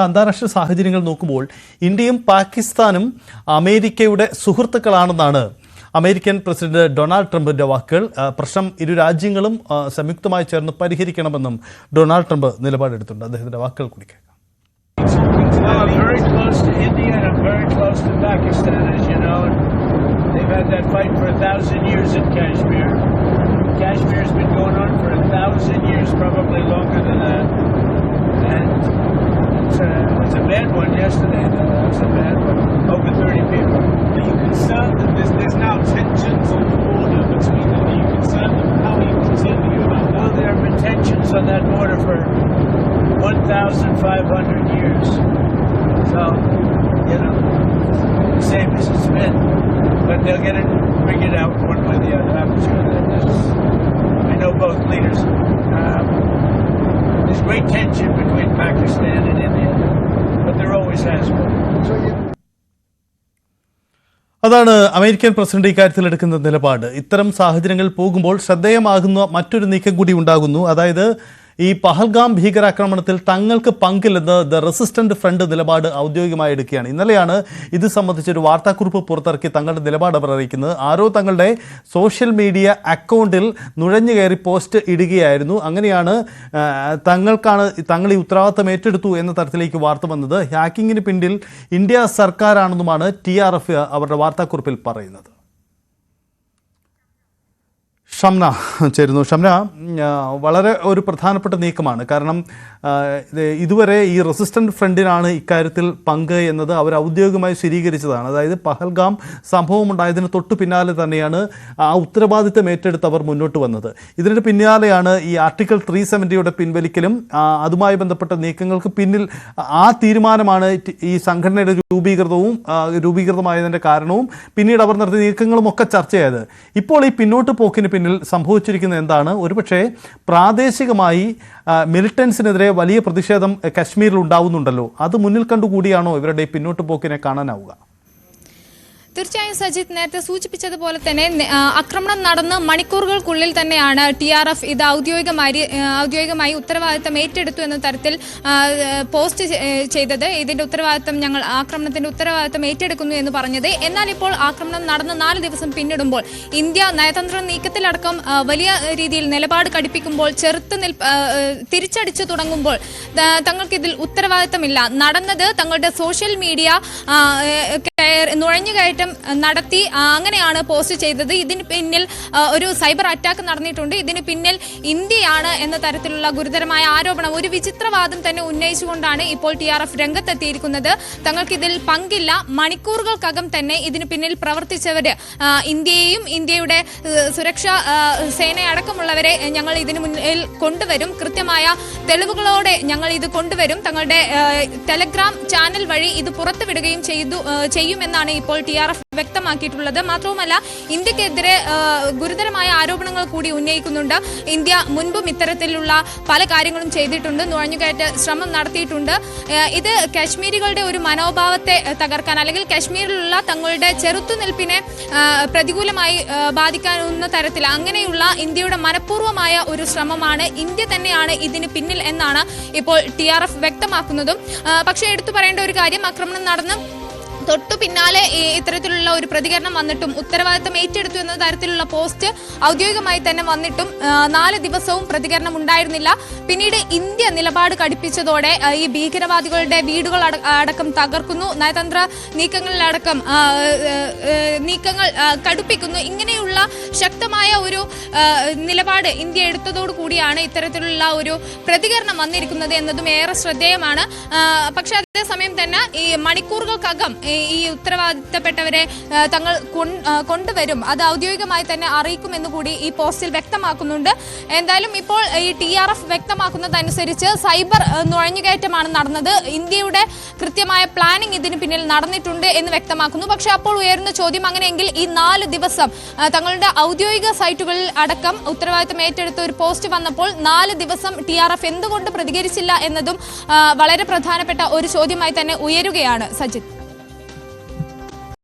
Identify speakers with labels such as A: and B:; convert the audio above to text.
A: അന്താരാഷ്ട്ര സാഹചര്യങ്ങൾ നോക്കുമ്പോൾ ഇന്ത്യയും പാകിസ്ഥാനും അമേരിക്കയുടെ സുഹൃത്തുക്കളാണെന്നാണ് അമേരിക്കൻ പ്രസിഡന്റ് ഡൊണാൾഡ് ട്രംപിന്റെ വാക്കുകൾ. പ്രശ്നം ഇരു രാജ്യങ്ങളും സംയുക്തമായി ചേർന്ന് പരിഹരിക്കണമെന്നും ഡൊണാൾഡ് ട്രംപ് നിലപാടെടുത്തിട്ടുണ്ട്. അദ്ദേഹത്തിന്റെ വാക്കുകൾ കൂടി
B: yesterday. That was a bad one. Over 30 people.
C: Are you concerned that there's, there's now tensions on the border between them? Are you concerned that how are you concerned you about
B: Well, there have been tensions on that border for 1,500 years. So, you know, same as it's been. But they'll get it figured out one way or the other. I'm sure that there's, I know both leaders. Um, there's great tension between Pakistan and India, there always has.
A: അതാണ് American president ഇക്കാര്യത്തിൽ എടുക്കുന്ന നിലപാട് ഇത്തരം സാഹചര്യങ്ങൾ പോകുമ്പോൾ ശ്രദ്ധേയമാകുന്ന മറ്റൊരു നീക്കം കൂടി ഉണ്ടാകുന്നു അതായത് ഈ പഹൽഗാം ഭീകരാക്രമണത്തിൽ തങ്ങൾക്ക് പങ്കില്ലെന്ന് ദ റെസിസ്റ്റന്റ് ഫ്രണ്ട് നിലപാട് ഔദ്യോഗികമായി എടുക്കുകയാണ്. ഇന്നലെയാണ് ഇത് സംബന്ധിച്ചൊരു വാർത്താക്കുറിപ്പ് പുറത്തിറക്കി തങ്ങളുടെ നിലപാട് അവർ അറിയിക്കുന്നത്. ആരോ തങ്ങളുടെ സോഷ്യൽ മീഡിയ അക്കൗണ്ടിൽ നുഴഞ്ഞു കയറി പോസ്റ്റ് ഇടുകയായിരുന്നു. അങ്ങനെയാണ് തങ്ങൾക്കാണ് തങ്ങൾ ഈ ഉത്തരവാദിത്തം ഏറ്റെടുത്തു എന്ന തരത്തിലേക്ക് വാർത്ത വന്നത്. ഹാക്കിങ്ങിന് പിന്നിൽ ഇന്ത്യ സർക്കാരാണെന്നുമാണ് ടി ആർ എഫ് അവരുടെ വാർത്താക്കുറിപ്പിൽ പറയുന്നത്. ഷംന ചേരുന്നു. ഷംന വളരെ ഒരു പ്രധാനപ്പെട്ട നീക്കമാണ്. കാരണം ഇതുവരെ ഈ റെസിസ്റ്റന്റ് ഫ്രണ്ടിനാണ് ഇക്കാര്യത്തിൽ പങ്ക് എന്നത് അവർ ഔദ്യോഗികമായി സ്ഥിരീകരിച്ചതാണ്. അതായത് പഹൽഗാം സംഭവമുണ്ടായതിന് തൊട്ടു പിന്നാലെ തന്നെയാണ് ആ ഉത്തരവാദിത്തം ഏറ്റെടുത്തവർ മുന്നോട്ട് വന്നത്. ഇതിന് പിന്നാലെയാണ് ഈ ആർട്ടിക്കിൾ ത്രീ സെവന്റിയുടെ പിൻവലിക്കലും അതുമായി ബന്ധപ്പെട്ട നീക്കങ്ങൾക്ക് പിന്നിൽ ആ തീരുമാനമാണ് ഈ സംഘടനയുടെ രൂപീകൃതവും രൂപീകൃതമായതിന്റെ കാരണവും. പിന്നീട് അവർ നടത്തിയ നീക്കങ്ങളും ഒക്കെ ചർച്ചയായത്. ഇപ്പോൾ ഈ പിന്നോട്ട് പോക്കിന് പിന്നിൽ സംഭവിച്ചിരിക്കുന്നത് എന്താണ്? ഒരുപക്ഷെ പ്രാദേശികമായി മിലിറ്റൻസിനെതിരെ വലിയ പ്രതിഷേധം കശ്മീരിൽ ഉണ്ടാവുന്നുണ്ടല്ലോ. അത് മുന്നിൽ കണ്ടുകൂടിയാണോ ഇവരുടെ പിന്നോട്ട് പോക്കിനെ കാണാനാവുക?
D: തീർച്ചയായും സജിത് നേരത്തെ സൂചിപ്പിച്ചതുപോലെ തന്നെ ആക്രമണം നടന്ന് മണിക്കൂറുകൾക്കുള്ളിൽ തന്നെയാണ് ടി ആർ എഫ് ഇത് ഔദ്യോഗികമായി ഔദ്യോഗികമായി ഉത്തരവാദിത്തം ഏറ്റെടുത്തു എന്ന തരത്തിൽ പോസ്റ്റ് ചെയ്തത്. ഇതിന്റെ ഉത്തരവാദിത്തം ഞങ്ങൾ ആക്രമണത്തിന്റെ ഉത്തരവാദിത്തം ഏറ്റെടുക്കുന്നു എന്ന് പറഞ്ഞത്. എന്നാൽ ഇപ്പോൾ ആക്രമണം നടന്ന് നാല് ദിവസം പിന്നിടുമ്പോൾ ഇന്ത്യ നയതന്ത്ര നീക്കത്തിലടക്കം വലിയ രീതിയിൽ നിലപാട് കടുപ്പിക്കുമ്പോൾ ചെറുത്ത് നിൽ തിരിച്ചടിച്ചു തുടങ്ങുമ്പോൾ തങ്ങൾക്കിതിൽ ഉത്തരവാദിത്തമില്ല. നടന്നത് തങ്ങളുടെ സോഷ്യൽ മീഡിയ ആ, ഏ, നടത്തി അങ്ങനെയാണ് പോസ്റ്റ് ചെയ്തത്. ഇതിന് പിന്നിൽ ഒരു സൈബർ അറ്റാക്ക് നടന്നിട്ടുണ്ട്. ഇതിന് പിന്നിൽ ഇന്ത്യയാണ് എന്ന തരത്തിലുള്ള ഗുരുതരമായ ആരോപണം ഒരു വിചിത്രവാദം തന്നെ ഉന്നയിച്ചുകൊണ്ടാണ് ഇപ്പോൾ ടി ആർ എഫ് രംഗത്തെത്തിയിരിക്കുന്നത്. തങ്ങൾക്ക് ഇതിൽ പങ്കില്ല. മണിക്കൂറുകൾക്കകം തന്നെ ഇതിന് പിന്നിൽ പ്രവർത്തിച്ചവര് ഇന്ത്യയെയും ഇന്ത്യയുടെ സുരക്ഷാ സേനയടക്കമുള്ളവരെ ഞങ്ങൾ ഇതിന് മുന്നിൽ കൊണ്ടുവരും. കൃത്യമായ തെളിവുകളോടെ ഞങ്ങൾ ഇത് കൊണ്ടുവരും. തങ്ങളുടെ ടെലഗ്രാം ചാനൽ വഴി ഇത് പുറത്തുവിടുകയും ചെയ്തു ചെയ്യുമെന്നാണ് ഇപ്പോൾ ടി ആർ വ്യക്തമാക്കിയിട്ടുള്ളത്. മാത്രവുമല്ല ഇന്ത്യക്കെതിരെ ഗുരുതരമായ ആരോപണങ്ങൾ കൂടി ഉന്നയിക്കുന്നുണ്ട്. ഇന്ത്യ മുൻപും ഇത്തരത്തിലുള്ള പല കാര്യങ്ങളും ചെയ്തിട്ടുണ്ട്. നുഴഞ്ഞുകയറ്റ ശ്രമം നടത്തിയിട്ടുണ്ട്. ഇത് കാശ്മീരികളുടെ ഒരു മനോഭാവത്തെ തകർക്കാൻ അല്ലെങ്കിൽ കാശ്മീരിലുള്ള തങ്ങളുടെ ചെറുത്തുനിൽപ്പിനെ പ്രതികൂലമായി ബാധിക്കാവുന്ന തരത്തിൽ അങ്ങനെയുള്ള ഇന്ത്യയുടെ മനഃപൂർവമായ ഒരു ശ്രമമാണ് ഇന്ത്യ തന്നെയാണ് ഇതിന് പിന്നിൽ എന്നാണ് ഇപ്പോൾ ടി വ്യക്തമാക്കുന്നതും. പക്ഷേ എടുത്തു പറയേണ്ട ഒരു കാര്യം ആക്രമണം നടന്ന് തൊട്ടു പിന്നാലെ ഇത്തരത്തിലുള്ള ഒരു പ്രതികരണം വന്നിട്ടും ഉത്തരവാദിത്തം ഏറ്റെടുത്തു എന്ന തരത്തിലുള്ള പോസ്റ്റ് ഔദ്യോഗികമായി തന്നെ വന്നിട്ടും നാല് ദിവസവും പ്രതികരണം ഉണ്ടായിരുന്നില്ല. പിന്നീട് ഇന്ത്യ നിലപാട് കടുപ്പിച്ചതോടെ ഈ ഭീകരവാദികളുടെ വീടുകൾ അടക്കം തകർക്കുന്നു. നയതന്ത്ര നീക്കങ്ങളിലടക്കം നീക്കങ്ങൾ കടുപ്പിക്കുന്നു. ഇങ്ങനെയുള്ള ശക്തമായ ഒരു നിലപാട് ഇന്ത്യ എടുത്തതോടു കൂടിയാണ് ഇത്തരത്തിലുള്ള ഒരു പ്രതികരണം വന്നിരിക്കുന്നത് എന്നതും ഏറെ ശ്രദ്ധേയമാണ്. പക്ഷേ അതേസമയം തന്നെ ഈ മണിക്കൂറുകൾക്കകം ഈ ഉത്തരവാദിത്തപ്പെട്ടവരെ തങ്ങൾ കൊണ്ടുവരും. അത് ഔദ്യോഗികമായി തന്നെ അറിയിക്കുമെന്ന് കൂടി ഈ പോസ്റ്റിൽ വ്യക്തമാക്കുന്നുണ്ട്. എന്തായാലും ഇപ്പോൾ ഈ ടി ആർ എഫ് വ്യക്തമാക്കുന്നതനുസരിച്ച് സൈബർ നുഴഞ്ഞുകയറ്റമാണ് നടന്നത്. ഇന്ത്യയുടെ കൃത്യമായ പ്ലാനിംഗ് ഇതിന് പിന്നിൽ നടന്നിട്ടുണ്ട് എന്ന് വ്യക്തമാക്കുന്നു. പക്ഷേ അപ്പോൾ ഉയരുന്ന ചോദ്യം അങ്ങനെയെങ്കിൽ ഈ നാല് ദിവസം തങ്ങളുടെ ഔദ്യോഗിക സൈറ്റുകളിൽ അടക്കം ഉത്തരവാദിത്തം ഏറ്റെടുത്ത ഒരു പോസ്റ്റ് വന്നപ്പോൾ നാല് ദിവസം ടി ആർ എഫ് എന്തുകൊണ്ട് പ്രതികരിച്ചില്ല എന്നതും വളരെ പ്രധാനപ്പെട്ട ഒരു ചോദ്യമായി തന്നെ ഉയരുകയാണ് സജിത്.